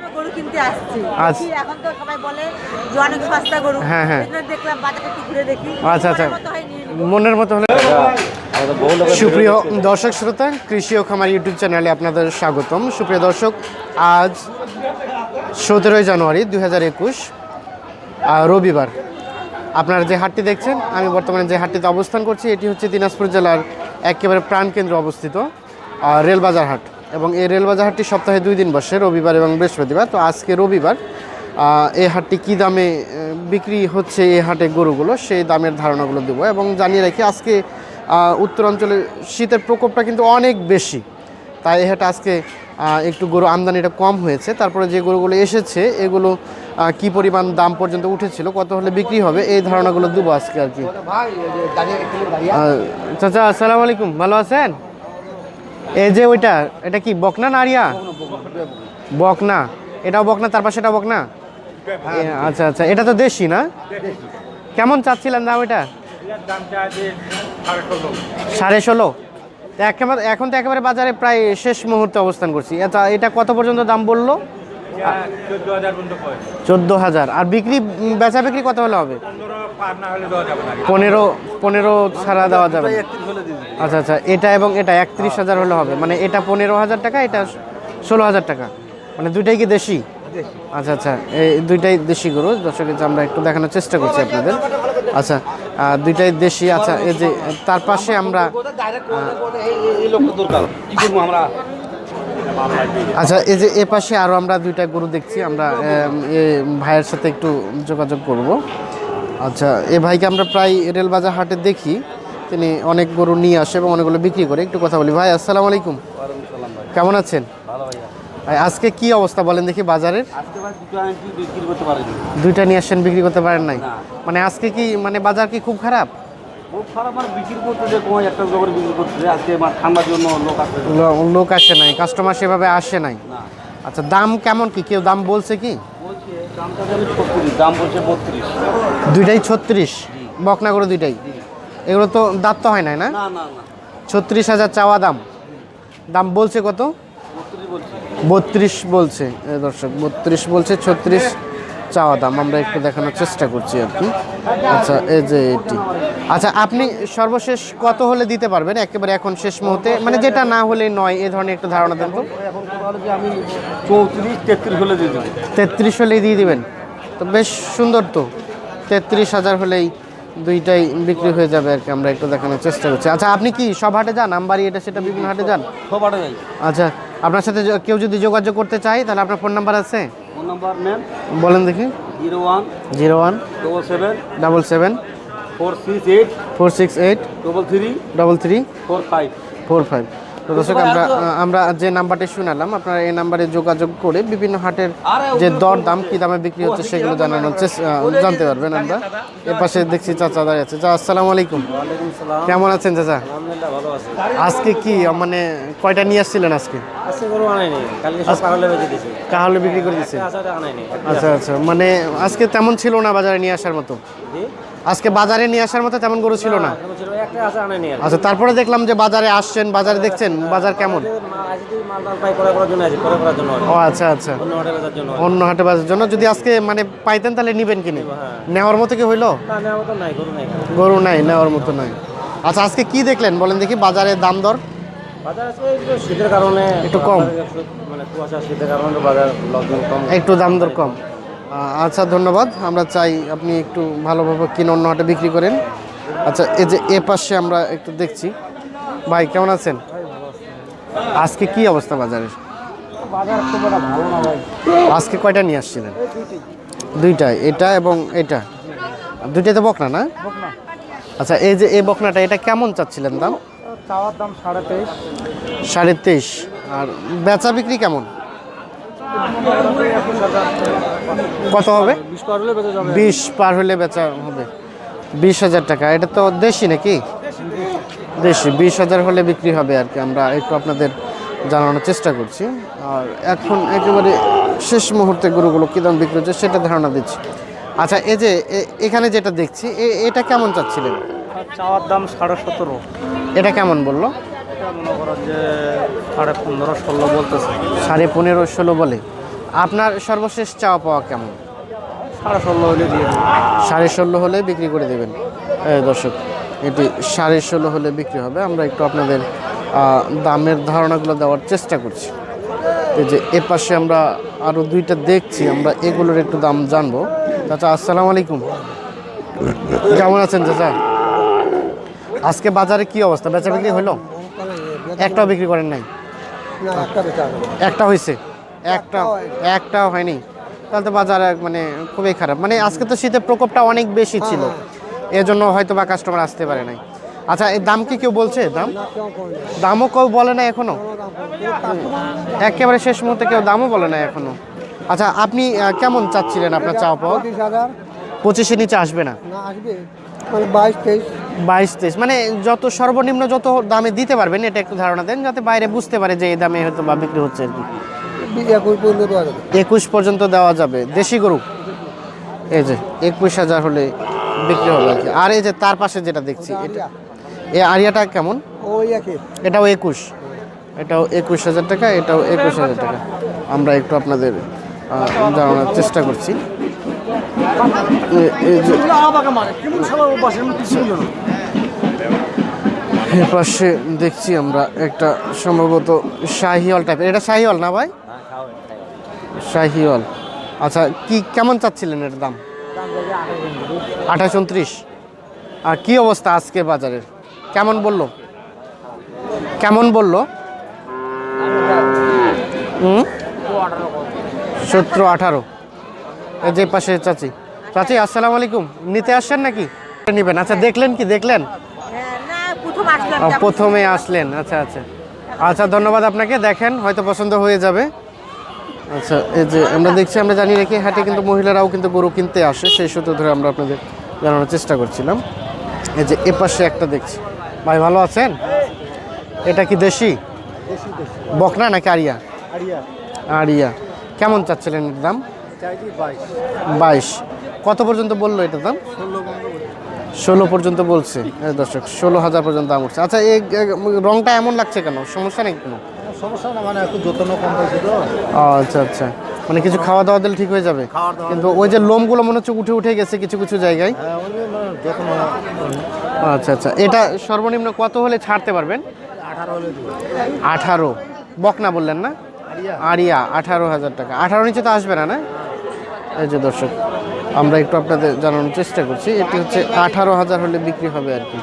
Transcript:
আমি গরু কিনতে আসছি। আচ্ছা। এখন তো সবাই বলে যে অনেক সস্তা গরু। হ্যাঁ, হ্যাঁ। দেখলাম বাজারে একটু ঘুরে দেখি। আচ্ছা, আচ্ছা। মনের মতো হলে সুপ্রিয় দর্শক শ্রোতা কৃষি ও খামার ইউটিউব চ্যানেলে আপনাদের স্বাগতম। সুপ্রিয় দর্শক আজ সতেরোই জানুয়ারি দুই হাজার একুশ রবিবার। আপনারা যে হাটটি দেখছেন আমি বর্তমানে যে হাটটিতে অবস্থান করছি এটি হচ্ছে দিনাজপুর জেলার একেবারে প্রাণকেন্দ্রে অবস্থিত রেলবাজার হাট। এবং এই রেলবাজার হাটটি সপ্তাহে দুই দিন বসে রবিবার এবং বৃহস্পতিবার। তো আজকে রবিবার এই হাটটি কী দামে বিক্রি হচ্ছে এই হাটে গরুগুলো? সেই দামের ধারণাগুলো দেবো এবং জানিয়ে রাখি আজকে আহ, উত্তর অঞ্চলে শীতের প্রকোপটা কিন্তু অনেক বেশি। তাই এই হাটে আজকে একটু গরু আমদানিটা কম হয়েছে। তারপরে যে গরুগুলো এসেছে এগুলো কি পরিমাণ দাম পর্যন্ত উঠেছিল কত হলে বিক্রি হবে এই ধারণাগুলো দেবো আজকে আর কি। চাচা আসসালামু আলাইকুম ভালো আছেন? এই যে ওইটা, এটা কি, বকনা না আরিয়া? বকনা। এটাও বকনা, তার পাশে বকনা? আচ্ছা আচ্ছা এটা তো দেশি না? কেমন চাচ্ছিলেন দাম এটা সাড়ে ষোলো। একেবারে এখন তো একেবারে বাজারে প্রায় শেষ মুহূর্তে অবস্থান করছি। আচ্ছা এটা কত পর্যন্ত দাম বলল? চোদ্দ হাজার আর বিক্রি বেচা বিক্রি কত হলে হবে? পনেরো পনেরো ছাড়া দেওয়া যাবে আচ্ছা আচ্ছা এটা এবং এটা একত্রিশ হাজার হলে হবে। মানে এটা পনেরো হাজার টাকা এটা ষোলো হাজার টাকা। মানে দুইটাই কি দেশি? আচ্ছা আচ্ছা এই দুইটাই দেশি গরু। দর্শক এই যে আমরা একটু দেখানোর চেষ্টা করছি আপনাদের। আচ্ছা আহ, দুইটাই দেশি। আচ্ছা এই যে তার পাশে আমরা? আচ্ছা এই যে এ পাশে আরও আমরা দুইটা গরু দেখছি আমরা এ ভাইয়ের সাথে একটু যোগাযোগ করব। আচ্ছা এ ভাইকে আমরা প্রায় রেলবাজার হাটে দেখি তিনি অনেক গরু নিয়ে আসে এবং অনেকগুলো বিক্রি করে। একটু কথা বলি ভাই আসসালামু আলাইকুম। কেমন আছেন? ভাই, আজকে কি অবস্থা বলেন দেখি বাজারের? দুইটা নিয়ে আসছেন বিক্রি করতে পারেন নাই? মানে আজকে কি মানে বাজার কি খুব খারাপ? খুব খারাপ মানে বিক্রি একটা বিক্রি আজকে মানে ঠান্ডার জন্য লোক আসে। নাই কাস্টমার সেভাবে আসে নাই। আচ্ছা দাম কেমন কি? কেউ দাম বলছে কি? দাম বলছে বত্রিশ। দুইটাই ছত্রিশ? বকনা করে দুইটাই? এগুলো তো দাঁত তো হয় নাই না? ছত্রিশ হাজার চাওয়া দাম। দাম বলছে কত? বত্রিশ বলছে। দর্শক বত্রিশ বলছে ছত্রিশ চাওয়া দাম। আমরা একটু দেখানোর চেষ্টা করছি আর কি। আচ্ছা এই যে এটি। আচ্ছা আপনি সর্বশেষ কত হলে দিতে পারবেন? একেবারে এখন শেষ মুহূর্তে। মানে যেটা না হলে নয় এ ধরনের একটু ধারণা দেন তো। আমি চৌত্রিশ তেত্রিশ হলে দিয়ে দেবো। তেত্রিশ হলেই দিয়ে দিবেন। তো বেশ সুন্দর তো। তেত্রিশ হাজার হলেই দুইটাই বিক্রি হয়ে যাবে আর কি আমরা একটু দেখানোর চেষ্টা করছি। আচ্ছা আপনি কি সব হাটে যান? আমবাড়ি এটা সেটা বিভিন্ন হাটে যান? সবাটা যাই। আচ্ছা আপনার সাথে কেউ যদি যোগাযোগ করতে চায় তাহলে আপনার ফোন নাম্বার আছে? ফোন নাম্বার নেন। বলেন দেখি। Zero one zero one double seven double seven four six eight four six eight double three double three four five. Four five. তো দর্শক আমরা আমরা যে নাম্বারটি শুনালাম আপনারা এই নাম্বারে যোগাযোগ করে বিভিন্ন হাটের যে দর দাম কী দামে বিক্রি হচ্ছে সেগুলো জানানোর চেষ্টা জানতে পারবেন আমরা। এর পাশে দেখছি চাচা দাঁড়িয়ে আছে। চা আসসালামু আলাইকুম। কেমন আছেন চাচা? আলহামদুলিল্লাহ ভালো আছে। আজকে কি মানে কয়টা নিয়ে আসছিলেন আজকে? কাহলে বিক্রি করে দিচ্ছে আচ্ছা আচ্ছা মানে আজকে তেমন ছিল না বাজারে নিয়ে আসার মতো? আজকে বাজারে নিয়ে আসার মতো তেমন গরু ছিল না? আচ্ছা তারপরে দেখলাম যে বাজারে আসছেন বাজারে দেখছেন? বাজার কেমন? ও আচ্ছা আচ্ছা। অন্য হাটে বাজার জন্য যদি আজকে মানে পাইতেন তাহলে নিবেন কিনে? হ্যাঁ। নেওয়ার মতো কি হইল? গরু নাই। নেওয়ার মতো নাই। আচ্ছা আজকে কি দেখলেন? বলেন দেখি বাজারের দাম দর? শীতের কারণে একটু কম। মানে কুয়াশা শীতের কারণে বাজার কম। একটু দাম দর কম। আচ্ছা ধন্যবাদ। আমরা চাই আপনি একটু ভালোভাবে কিনে অন্য হাটে বিক্রি করেন। আচ্ছা এই যে এ পাশে আমরা একটু দেখছি। ভাই কেমন আছেন? আজকে কি অবস্থা বাজারের? বাজার খুব একটা ভালো না ভাই আজকে কয়টা নিয়ে আসছিলেন? দুইটাই এটা এবং এটা। দুইটাই তো বকনা না? আচ্ছা এই যে এই বকনাটা এটা কেমন চাচ্ছিলেন দাম? চাওয়ার দাম সাড়ে তেইশ। সাড়ে তেইশ। আর বেচা বিক্রি কেমন? কত হবে? বিশ পার হলে বেচা হবে। বিশ হাজার টাকা। এটা তো দেশি নাকি? দেশি। বিশ হাজার হলে বিক্রি হবে আর কি। আমরা একটু আপনাদের জানানোর চেষ্টা করছি। আর এখন একেবারে শেষ মুহূর্তে গরুগুলো কী দাম বিক্রি হচ্ছে সেটা ধারণা দিচ্ছি। আচ্ছা এই যে এখানে যেটা দেখছি এটা কেমন চাচ্ছিলেন? চাওয়ার দাম সাড়ে সতেরো। এটা কেমন বলল? সাড়ে পনেরো ষোলো বলতেছে। সাড়ে পনেরো ষোলো বলে। আপনার সর্বশেষ চাওয়া পাওয়া কেমন? সাড়ে ষোলো হলে দিয়ে সাড়ে ষোলো হলে বিক্রি করে দেবেন। দর্শক এটি সাড়ে ষোলো হলে বিক্রি হবে। আমরা একটু আপনাদের দামের ধারণাগুলো দেওয়ার চেষ্টা করছি। এই যে এ পাশে আমরা আরও দুইটা দেখছি আমরা এগুলোর একটু দাম জানব। চাচা আসসালামু আলাইকুম। কেমন আছেন চাচা? আজকে বাজারে কি অবস্থা? বেচা বিক্রি হলো? একটাও বিক্রি করেন নাই? একটা হয়েছে একটা একটাও হয়নি? তাহলে তো বাজার মানে খুবই খারাপ। মানে আজকে তো শীতের প্রকোপটা অনেক বেশি ছিল। এজন্য হয়তো বা কাস্টমার আসতে পারে নাই। আচ্ছা এই দাম কি কেউ বলছে? দাম? দামও কেউ বলে না এখনও? একেবারে শেষ মুহূর্তে কেউ দামও বলে না এখনও। আচ্ছা আপনি কেমন চাচ্ছিলেন আপনার চাওয়া পাওয়া পঁচিশের নিচে আসবে না? মানে বাইশ তেইশ। মানে যত সর্বনিম্ন যত দামে দিতে পারবেন এটা একটু ধারণা দেন যাতে বাইরে বুঝতে পারে যে এই দামে হয়তো বা বিক্রি হচ্ছে আর কি। একুশ পর্যন্ত দেওয়া যাবে। একুশ পর্যন্ত দেওয়া যাবে। দেশি গরু? এই যে একুশ হাজার হলে বিক্রি হবে আর কি। আর এই যে তার পাশে যেটা দেখছি এটা এই আরিয়াটা কেমন? ওই একই। এটাও একুশ। এটাও একুশ হাজার টাকা এটাও একুশ হাজার টাকা। আমরা একটু আপনাদের জানানোর চেষ্টা করছি। এ- এ পাশে দেখছি আমরা একটা সম্ভবত শাহিওয়াল টাইপের এটা শাহিওয়াল না ভাই? শাহিওয়াল। আচ্ছা কি কেমন চাচ্ছিলেন এর দাম? আঠাশ উনত্রিশ। আর কি অবস্থা আজকে বাজারের? কেমন বলল? কেমন বলল? সতেরো আঠারো। যে পাশে চাচি। চাচি, আসসালামু আলাইকুম। নিতে আসছেন নাকি? নেবেন। আচ্ছা দেখলেন কি? দেখলেন? প্রথম আসলেন। আচ্ছা আচ্ছা। আচ্ছা ধন্যবাদ আপনাকে। দেখেন, হয়তো পছন্দ হয়ে যাবে। আচ্ছা এই যে আমরা দেখছি, আমরা জানি রেখে হাটে কিন্তু মহিলারাও কিন্তু গরু কিনতে আসে। সেই সূত্র ধরে আমরা আপনাদের জানানোর চেষ্টা করছিলাম। এই যে এ পাশে একটা দেখছি। ভাই ভালো আছেন? এটা কি দেশি? বকনা নাকি আরিয়া? আরিয়া। কেমন চাচ্ছিলেন এর দাম? বাইশ। কত পর্যন্ত বলল এটার দাম? ষোলো পর্যন্ত বলছে। দর্শক ষোলো হাজার পর্যন্ত দাম উঠছে। আচ্ছা এই এই রংটা এমন লাগছে কেন? সমস্যা নেই কোনো? সমস্যা না মানে একটু যত্ন কম পাইছে তো। আচ্ছা আচ্ছা। মানে কিছু খাওয়া দাওয়া দিলে ঠিক হয়ে যাবে? কিন্তু ওই যে লোমগুলো মনে হচ্ছে উঠে উঠে গেছে কিছু কিছু জায়গায়। হ্যাঁ মানে আচ্ছা আচ্ছা। এটা সর্বনিম্ন কত হলে ছাড়তে পারবেন? আঠারো আঠারো। বকনা বললেন না? আরিয়া। আঠারো হাজার টাকা। আঠারো নিচে তো আসবে না না? এই যে দর্শক আমরা একটু আপনাদের জানানোর চেষ্টা করছি। এটি হচ্ছে আঠারো হাজার হলে বিক্রি হবে আর কি।